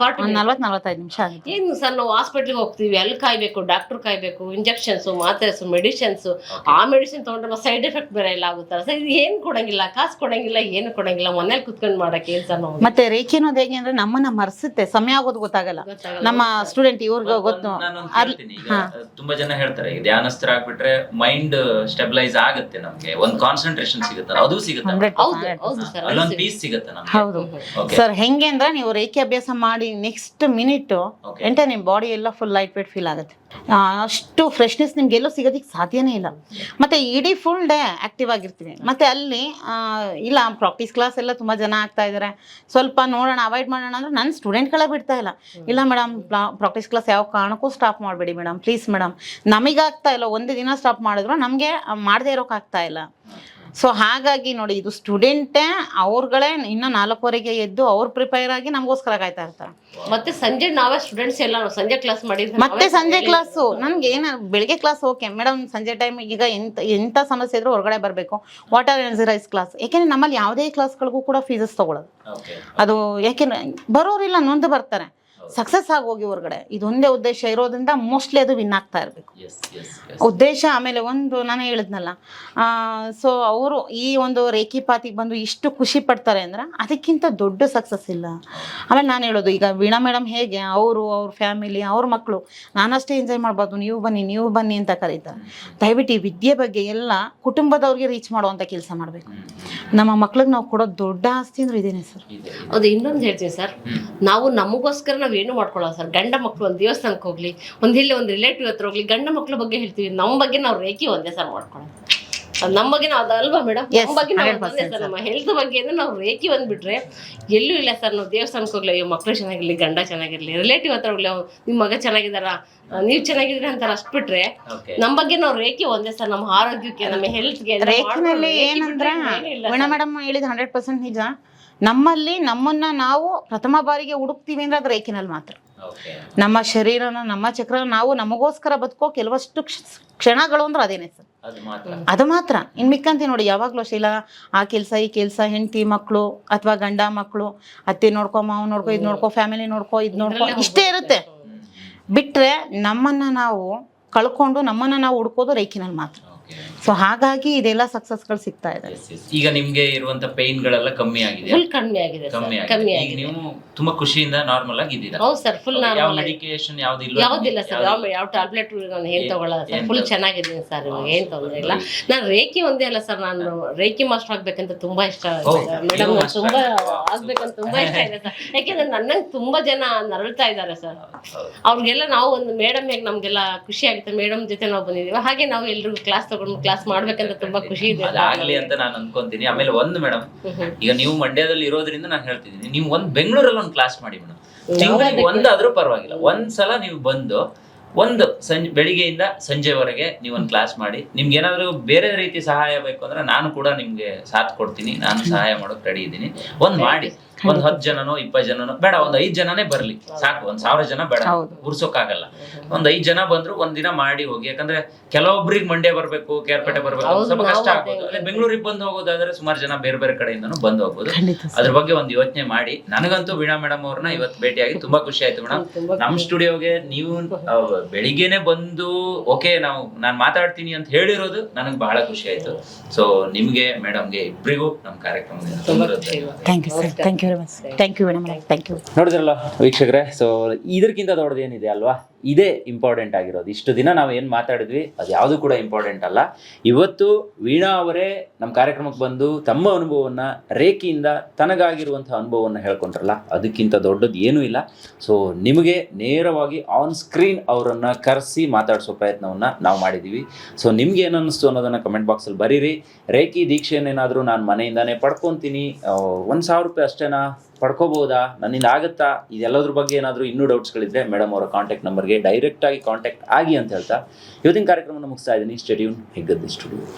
ಫಾರ್ಟಿ ಒಂದು ನಲ್ವತ್ತು ನಲ್ವತ್ತೈದು ನಿಮಿಷ ಆಗುತ್ತೆ. ಏನು ಸರ್ ನಾವು ಹಾಸ್ಪಿಟ್ಲಿಗೆ ಹೋಗ್ತೀವಿ. ಅಲ್ಲಿ ಕಾಯ್ಬೇಕು? ಡಾಕ್ಟರ್ ಕಾಯ್ಬೇಕು. ಇಂಜೆಕ್ಷನ್ಸು ಮಾತ್ರೆಸು ಮೆಡಿಸಿನ್ಸು ಆ ಮೆಡಿಸಿನ್ ತಗೊಂಡ್ರೆ ಸೈಡ್ ಎಫೆಕ್ಟ್ ಬೇರೆ ಎಲ್ಲ ಆಗುತ್ತಲ್ಲ ಸರ್ ಇದು ಏನು ಕೊಡಂಗಿಲ್ಲ? ಕಾಸು ಕೊಡಂಗಿಲ್ಲ ಏನು ಕೊಡಂಗಿಲ್ಲ? ಮನೇಲಿ ಕುತ್ಕೊಂಡು ಮಾಡಕ್ಕೆ ಏನು ಸರ್ ನಾವು? ಮತ್ತೆ ರೇಖೆ ಅನ್ನೋದು ಹೇಗೆ ಅಂದ್ರೆ ನಮ್ಮನ್ನ ಮರ್ಸುತ್ತೆ ಸಮಯ ಆಗೋದು ಗೊತ್ತಾಗಲ್ಲ. ನಮ್ಮ ಸ್ಟೂಡೆಂಟ್ ಇವ್ರಿಗೆ ಗೊತ್ತು ನಾನೊಂದು ಹೇಳ್ತೀನಿ ಈಗ ತುಂಬಾ ಜನ ಹೇಳ್ತಾರೆ ಈಗ ಧ್ಯಾನಸ್ಥರ ಆಗ್ಬಿಟ್ರೆ ಮೈಂಡ್ ಸ್ಟೆಬಿಲೈಸ್ ಆಗುತ್ತೆ ನಮ್ಗೆ. ಒಂದ್ ಕಾನ್ಸಂಟ್ರೇಷನ್ ಸಿಗುತ್ತೆ ಅದು ಸಿಗುತ್ತೆ ಅಲ್ಲೊಂದ್ ಪೀಸ್ ಸಿಗುತ್ತೆ ನಮ್ಗೆ. ಹೌದು. ಸರ್ ಹೆಂಗೆ ಅಂದ್ರೆ ನೀವು ರೇಖೆ ಅಭ್ಯಾಸ ಮಾಡಿ ನೆಕ್ಸ್ಟ್ ಮಿನಿಟ್ ಎಂಟ ನಿಮ್ ನಿಮ್ಮ ಬಾಡಿ ಎಲ್ಲ ಫುಲ್ ಲೈಟ್ ವೇಟ್ ಫೀಲ್ ಆಗುತ್ತೆ. ಅಷ್ಟು ಫ್ರೆಶ್ನೆಸ್ ನಿಮ್ಗೆ ಎಲ್ಲೂ ಸಿಗೋದಕ್ಕೆ ಸಾಧ್ಯನೇ ಇಲ್ಲ. ಮತ್ತೆ ಇಡೀ ಫುಲ್ ಡೇ ಆಕ್ಟಿವ್ ಆಗಿರ್ತೀವಿ ಮತ್ತೆ ಅಲ್ಲಿ ಇಲ್ಲ ಪ್ರಾಕ್ಟೀಸ್ ಕ್ಲಾಸ್ ಎಲ್ಲ ತುಂಬಾ ಜನ ಆಗ್ತಾ ಇದ್ದಾರೆ ಸ್ವಲ್ಪ ನೋಡೋಣ ಅವಾಯ್ಡ್ ಮಾಡೋಣ ಅಂದ್ರೆ ನನ್ನ ಸ್ಟೂಡೆಂಟ್ಗಳೇ ಬಿಡ್ತಾ ಇಲ್ಲ. ಇಲ್ಲ ಮೇಡಮ್ ಪ್ರಾಕ್ಟೀಸ್ ಕ್ಲಾಸ್ ಯಾವ ಕಾರಣಕ್ಕೂ ಸ್ಟಾಪ್ ಮಾಡಬೇಡಿ ಮೇಡಮ್ ಪ್ಲೀಸ್ ಮೇಡಮ್ ನಮಗಾಗ್ತಾ ಇಲ್ಲ. ಒಂದೇ ದಿನ ಸ್ಟಾಪ್ ಮಾಡಿದ್ರು ನಮಗೆ ಮಾಡದೇ ಇರೋಕ್ಕಾಗ್ತಾ ಇಲ್ಲ. ಸೊ ಹಾಗಾಗಿ ನೋಡಿ ಇದು ಸ್ಟೂಡೆಂಟೇ ಅವ್ರಗಳೇ ಇನ್ನೂ ನಾಲ್ಕುವರೆಗೆ ಎದ್ದು ಅವ್ರು ಪ್ರಿಪೇರ್ ಆಗಿ ನಮಗೋಸ್ಕರ ಕಾಯ್ತಾ ಇರ್ತಾರೆ. ಮತ್ತೆ ಸಂಜೆ ನಾವೇ ಸ್ಟೂಡೆಂಟ್ಸ್ ಎಲ್ಲ ಸಂಜೆ ಕ್ಲಾಸ್ ಮಾಡಿದ್ವಿ ಮತ್ತೆ ಸಂಜೆ ಕ್ಲಾಸು ನನ್ಗೆ ಏನ ಬೆಳಿಗ್ಗೆ ಕ್ಲಾಸ್ ಓಕೆ ಮೇಡಮ್ ಸಂಜೆ ಟೈಮ್ ಈಗ ಎಂತ ಎಂಥ ಸಮಸ್ಯೆ ಇದ್ರೂ ಹೊರಗಡೆ ಬರಬೇಕು. ವಾಟರ್ ಎನರ್ಜಿ ರೈಸ್ ಕ್ಲಾಸ್ ಯಾಕೆಂದ್ರೆ ನಮ್ಮಲ್ಲಿ ಯಾವುದೇ ಕ್ಲಾಸ್ಗಳಿಗೂ ಕೂಡ ಫೀಸಸ್ ತಗೊಳ್ಳೋದು ಓಕೆ ಅದು ಯಾಕೆಂದ್ರೆ ಬರೋರಿಲ್ಲ ನೊಂದು ಬರ್ತಾರೆ. ಸಕ್ಸಸ್ ಆಗಿ ಹೋಗಿ ಹೊರಗಡೆ ಇದೊಂದೇ ಉದ್ದೇಶ ಇರೋದ್ರಿಂದ ಮೋಸ್ಟ್ಲಿ ಅದು ವಿನ್ ಆಗ್ತಾ ಇರಬೇಕು. ಎಸ್ ಎಸ್ ಉದ್ದೇಶ ಆಮೇಲೆ ಒಂದು ನಾನು ಹೇಳಿದ್ನಲ್ಲ ಸೊ ಅವರು ಈ ಒಂದು ರೇಖಿಪಾತಿಗೆ ಬಂದು ಇಷ್ಟು ಖುಷಿ ಪಡ್ತಾರೆ ಅಂದ್ರೆ ಅದಕ್ಕಿಂತ ದೊಡ್ಡ ಸಕ್ಸಸ್ ಇಲ್ಲ. ಆಮೇಲೆ ನಾನು ಹೇಳೋದು ಈಗ ವೀಣಾ ಮೇಡಮ್ ಹೇಗೆ ಅವರು ಅವ್ರ ಫ್ಯಾಮಿಲಿ ಅವ್ರ ಮಕ್ಕಳು ನಾನಷ್ಟೇ ಎಂಜಾಯ್ ಮಾಡ್ಬೋದು ನೀವು ಬನ್ನಿ ನೀವು ಬನ್ನಿ ಅಂತ ಕರೀತಾರೆ ದಯವಿಟ್ಟು ಈ ವಿದ್ಯೆ ಬಗ್ಗೆ ಎಲ್ಲ ಕುಟುಂಬದವ್ರಿಗೆ ರೀಚ್ ಮಾಡುವಂಥ ಕೆಲಸ ಮಾಡಬೇಕು. ನಮ್ಮ ಮಕ್ಳಿಗೆ ನಾವು ಕೊಡೋ ದೊಡ್ಡ ಆಸ್ತಿ ಅಂದ್ರೆ ಇದೇನೆ ಸರ್. ಅದು ಇನ್ನೊಂದು ಹೇಳ್ತೀನಿ ಸರ್. ನಾವು ನಮಗೋಸ್ಕರ ನಾವು ಏನು ಮಾಡ್ಕೊಳ್ಳೋ ಸರ್? ಗಂಡ ಮಕ್ಕಳು ಒಂದು ದೇವಸ್ಥಾನಕ್ಕೆ ಹೋಗ್ಲಿ ಒಂದು ಇಲ್ಲಿ ಒಂದು ರಿಲೇಟಿವ್ ಹತ್ರ ಹೋಗ್ಲಿ ಗಂಡ ಮಕ್ಕಳ ಬಗ್ಗೆ ಹೇಳ್ತೀವಿ. ನಮ್ಮ ಬಗ್ಗೆ ನಾವು ರೇಖಿ ಒಂದೇ ಸರ್ ಮಾಡ್ಕೊಳ್ಳೋದು. ನಮ್ಮ ಬಗ್ಗೆ ನಾವು ಅದಲ್ವಾ ಮೇಡಮ್ ನಮ್ಮ ಬಗ್ಗೆ ನಾವು 100% ಒಂದೇ ಸರ್ ನಮ್ಮ ಹೆಲ್ತ್ ಬಗ್ಗೆ ಅಂದ್ರೆ ನಾವು ರೇಖಿ ಬಂದ್ಬಿಟ್ರೆ ಎಲ್ಲೂ ಇಲ್ಲ ಸರ್ ನಾವು ದೇವಸ್ಥಾನಕ್ಕೆ ಹೋಗ್ಲಿ ಅಯ್ಯೋ ಮಕ್ಕಳು ಚೆನ್ನಾಗಿರ್ಲಿ ಗಂಡ ಚೆನ್ನಾಗಿರ್ಲಿ ರಿಲೇಟಿವ್ ಹತ್ರ ಹೋಗ್ಲಿ ಅವ್ರು, ನಿಮ್ಮ ಮಗ ಚೆನ್ನಾಗಿದಾರ ನೀವು ಚೆನ್ನಾಗಿದ್ರೆ ಅಂತ ಅಷ್ಟು ಬಿಟ್ರೆ ಓಕೆ ನಮ್ಮ ಬಗ್ಗೆ ನಾವು ರೇಖಿ ಒಂದೇ ಸರ್ ನಮ್ಮ ಆರೋಗ್ಯಕ್ಕೆ ನಮ್ಮ ಹೆಲ್ತ್ಗೆ ಮೇಡಮ್ ಹೇಳಿದ ಹಂಡ್ರೆಡ್ ಪರ್ಸೆಂಟ್ ನಿಜ. ನಮ್ಮಲ್ಲಿ ನಮ್ಮನ್ನ ನಾವು ಪ್ರಥಮ ಬಾರಿಗೆ ಹುಡುಕ್ತೀವಿ ಅಂದ್ರೆ ಅದು ರೇಖಿನಲ್ಲಿ ಮಾತ್ರ. ಓಕೆ ನಮ್ಮ ಶರೀರನ ನಮ್ಮ ಚಕ್ರ ನಾವು ನಮಗೋಸ್ಕರ ಬದುಕೋ ಕೆಲವಷ್ಟು ಕ್ಷಣಗಳು ಅಂದ್ರೆ ಅದೇನೆ ಸರ್. ಅದು ಮಾತ್ರ. ಅದು ಮಾತ್ರ. ಇನ್ ಮಿಕ್ಕಂತೆ ನೋಡಿ ಯಾವಾಗ್ಲೂ ಅಷ್ಟೇ ಇಲ್ಲ ಆ ಕೆಲಸ ಈ ಕೆಲಸ ಹೆಂಡತಿ ಮಕ್ಕಳು ಅಥವಾ ಗಂಡ ಮಕ್ಕಳು ಅತ್ತೆ ನೋಡ್ಕೊ ಮಾವ ನೋಡ್ಕೊ ಇದ್ ನೋಡ್ಕೊ ಫ್ಯಾಮಿಲಿ ನೋಡ್ಕೊ ಇದ್ ನೋಡ್ಕೊ ಇಷ್ಟೇ ಇರುತ್ತೆ. ಬಿಟ್ರೆ ನಮ್ಮನ್ನ ನಾವು ಕಳ್ಕೊಂಡು ನಮ್ಮನ್ನ ನಾವು ಹುಡ್ಕೋದು ರೇಖಿನಲ್ಲಿ ಮಾತ್ರ. ಸೊ ಹಾಗಾಗಿ ಇದೆಲ್ಲ ಸಕ್ಸಸ್ಗಳು ಸಿಗ್ತಾ ಇದೆ. ಈಗ ನಿಮ್ಗೆ ಇರುವಂತ ಪೇನ್ ಗಳೆಲ್ಲ ಕಮ್ಮಿ ಆಗಿದೆ. ಫುಲ್ ಕಮ್ಮಿ ಆಗಿದೆ ಸರ್ ಕಮ್ಮಿ ಕಮ್ಮಿ ಆಗಿದೆ ಈಗ ಆಗಿದೆ. ನೀವು ತುಂಬಾ ಖುಷಿಯಿಂದ ನಾರ್ಮಲ್ ಆಗಿ ಇದ್ದೀರಾ? ಹೌದು ಸರ್ ಫುಲ್ ಯಾವ ನಾರ್ಮಲ್ ಮೆಡಿಕೇಶನ್ ಯಾವ್ದಿಲ್ಲ ಯಾವ್ದಿಲ್ಲ ಸರ್ ಯಾವ ಯಾವ ಟ್ಯಾಬ್ಲೆಟ್ ನಾನು ಏನ್ ತಗೊಳ್ಳಲ್ಲ ಸರ್ ಫುಲ್ ಚೆನ್ನಾಗಿದ್ದೀನಿ ಸರ್ ಇವಾಗ ಏನ್ ತೊಂದ್ರೆ ಇಲ್ಲ. ನಾನು ರೇಖಿ ಒಂದೇ ಅಲ್ಲ ಸರ್ ನಾನು ರೇಖಿ ಮಾಸ್ಟರ್ ಆಗ್ಬೇಕಂತ ತುಂಬಾ ಇಷ್ಟ ಮೇಡಮ್ ನೀವು ತುಂಬಾ ಆಗ್ಬೇಕು. ಆಗ್ಬೇಕಂತ ತುಂಬಾ ಇಷ್ಟ ಇದೆ ಸರ್ ಯಾಕೆಂದ್ರೆ ನನ್ನಂಗ್ ತುಂಬಾ ಜನ ನರಳ್ತಾ ಇದ್ದಾರೆ ಸರ್ ಅವ್ರಿಗೆಲ್ಲ ನಾವು ಒಂದು ಮೇಡಮ್ ಹೇಗೆ ನಮ್ಗೆಲ್ಲ ಖುಷಿ ಆಗುತ್ತೆ ಮೇಡಮ್ ಜೊತೆ ನಾವು ಬಂದಿದ್ದೀವಿ. ಹಾಗೆ ನಾವು ಎಲ್ರಿಗೂ ಕ್ಲಾಸ್ ತಗೊಂಡು ಕ್ಲಾಸ್ ಮಾಡ್ಬೇಕಂತ ತುಂಬಾ ಖುಷಿ ಇದೆ. ಅದಾಗ್ಲಿ ಅಂತ ನಾನು ಅನ್ಕೊಂತೀನಿ. ಆಮೇಲೆ ಒಂದು ಮೇಡಮ್ ಈಗ ನೀವು ಮಂಡ್ಯದಲ್ಲಿ ಇರೋದ್ರಿಂದ ನಾನು ಹೇಳ್ತಿದ್ದೀನಿ. ನೀವು ಒಂದ್ ಬೆಂಗಳೂರಲ್ಲಿ ಒಂದು ಕ್ಲಾಸ್ ಮಾಡಿ. ಮೇಡಮ್ ತಿಂಗಳಿಗೆ ಒಂದಾದ್ರೂ ಪರವಾಗಿಲ್ಲ. ಒಂದ್ಸಲ ನೀವು ಬಂದು ಒಂದು ಸಂಜೆ ಬೆಳಿಗ್ಗೆಯಿಂದ ಸಂಜೆವರೆಗೆ ನೀವು ಒಂದು ಕ್ಲಾಸ್ ಮಾಡಿ ನಿಮ್ಗೆ ಏನಾದರೂ ಬೇರೆ ರೀತಿ ಸಹಾಯ ಬೇಕು ಅಂದ್ರೆ ನಾನು ಕೂಡ ನಿಮ್ಗೆ ಸಾಥ್ ಕೊಡ್ತೀನಿ. ನಾನು ಸಹಾಯ ಮಾಡೋಕೆ ರೆಡಿ ಇದ್ದೀನಿ. ಒಂದು ಮಾಡಿ. ಒಂದ್ ಹತ್ತು ಜನನೋ ಇಪ್ಪತ್ತು ಜನನೋ ಬೇಡ ಒಂದ್ ಐದ್ ಜನನೇ ಬರ್ಲಿ. ಸಾಕು ಒಂದ್ ಸಾವಿರ ಜನ ಬೇಡ. ಗುರ್ಸೋಕಾಗಲ್ಲ ಒಂದ್ ಐದ್ ಜನ ಬಂದ್ರು ಒಂದ್ ದಿನ ಮಾಡಿ ಹೋಗಿ. ಯಾಕಂದ್ರೆ ಕೆಲವೊಬ್ರಿಗೆ ಮಂಡ್ಯ ಬರ್ಬೇಕು ಕೇರ್ಪೇಟೆ ಬರ್ಬೇಕು ಸ್ವಲ್ಪ ಕಷ್ಟ ಆಗ್ಬೋದು. ಅದೇ ಬೆಂಗಳೂರಿಗೆ ಬಂದು ಹೋಗೋದಾದ್ರೆ ಸುಮಾರು ಜನ ಬೇರೆ ಬೇರೆ ಕಡೆಯಿಂದನೂ ಬಂದು ಹೋಗ್ಬೋದು. ಅದ್ರ ಬಗ್ಗೆ ಒಂದು ಯೋಚನೆ ಮಾಡಿ. ನನಗಂತೂ ವೀಣಾ ಮೇಡಮ್ ಅವ್ರನ್ನ ಇವತ್ತು ಭೇಟಿಯಾಗಿ ತುಂಬಾ ಖುಷಿ ಆಯ್ತು ಮೇಡಮ್. ನಮ್ ಸ್ಟುಡಿಯೋಗೆ ನೀವು ಬೆಳಿಗ್ಗೆನೆ ಬಂದು ಓಕೆ ನಾವು ನಾನ್ ಮಾತಾಡ್ತೀನಿ ಅಂತ ಹೇಳಿರೋದು ನನಗೆ ಬಹಳ ಖುಷಿ ಆಯ್ತು. ಸೊ ನಿಮ್ಗೆ ಮೇಡಮ್ಗೆ ಇಬ್ಬರಿಗೂ ನಮ್ಮ ಕಾರ್ಯಕ್ರಮದಿಂದ thank you thank you madam thank you ನೋಡಿದ್ರಲ್ಲ ವೀಕ್ಷಕರೇ ಸೊ ಇದಕ್ಕಿಂತ ದೊಡ್ಡದೇನಿದೆ ಅಲ್ವಾ? ಇದೇ ಇಂಪಾರ್ಟೆಂಟ್ ಆಗಿರೋದು. ಇಷ್ಟು ದಿನ ನಾವು ಏನು ಮಾತಾಡಿದ್ವಿ, ಅದು ಯಾವುದು ಕೂಡ ಇಂಪಾರ್ಟೆಂಟ್ ಅಲ್ಲ. ಇವತ್ತು ವೀಣಾ ಅವರೇ ನಮ್ಮ ಕಾರ್ಯಕ್ರಮಕ್ಕೆ ಬಂದು ತಮ್ಮ ಅನುಭವವನ್ನು, ರೇಖೆಯಿಂದ ತನಗಾಗಿರುವಂಥ ಅನುಭವವನ್ನು ಹೇಳ್ಕೊಂಡ್ರಲ್ಲ, ಅದಕ್ಕಿಂತ ದೊಡ್ಡದು ಏನೂ ಇಲ್ಲ. ಸೊ ನಿಮಗೆ ನೇರವಾಗಿ ಆನ್ ಸ್ಕ್ರೀನ್ ಅವರನ್ನು ಕರೆಸಿ ಮಾತಾಡಿಸೋ ಪ್ರಯತ್ನವನ್ನು ನಾವು ಮಾಡಿದ್ದೀವಿ ಸೊ ನಿಮ್ಗೆ ಏನು ಅನ್ನಿಸ್ತು ಅನ್ನೋದನ್ನು ಕಮೆಂಟ್ ಬಾಕ್ಸಲ್ಲಿ ಬರೀರಿ. ರೇಖಿ, ದೀಕ್ಷೆಯನ್ನೇನಾದರೂ ನಾನು ಮನೆಯಿಂದಾನೇ ಪಡ್ಕೊತೀನಿ. ಒಂದು ಸಾವಿರ ರೂಪಾಯಿ ಅಷ್ಟೇನಾ? ಪಡ್ಕೋಬೋದಾ ನನ್ನಿಂದ ಆಗುತ್ತಾ? ಇದೆಲ್ಲದ್ರ ಬಗ್ಗೆ ಏನಾದರೂ ಇನ್ನೂ ಡೌಟ್ಸ್ಗಳಿದ್ರೆ ಮೇಡಮ್ ಅವರ ಕಾಂಟ್ಯಾಕ್ಟ್ ನಂಬರ್ಗೆ ಡೈರೆಕ್ಟಾಗಿ ಕಾಂಟ್ಯಾಕ್ಟ್ ಆಗಿ ಅಂತ ಹೇಳ್ತಾ. ಇವತ್ತಿನ ಕಾರ್ಯಕ್ರಮವನ್ನು ಮುಗಿಸ್ತಾ ಇದ್ದೀನಿ. ಸ್ಟೇಡಿಯೂನ್ ಹೆಗ್ಗದ್ದಿ ಸ್ಟುಡಿಯೋ.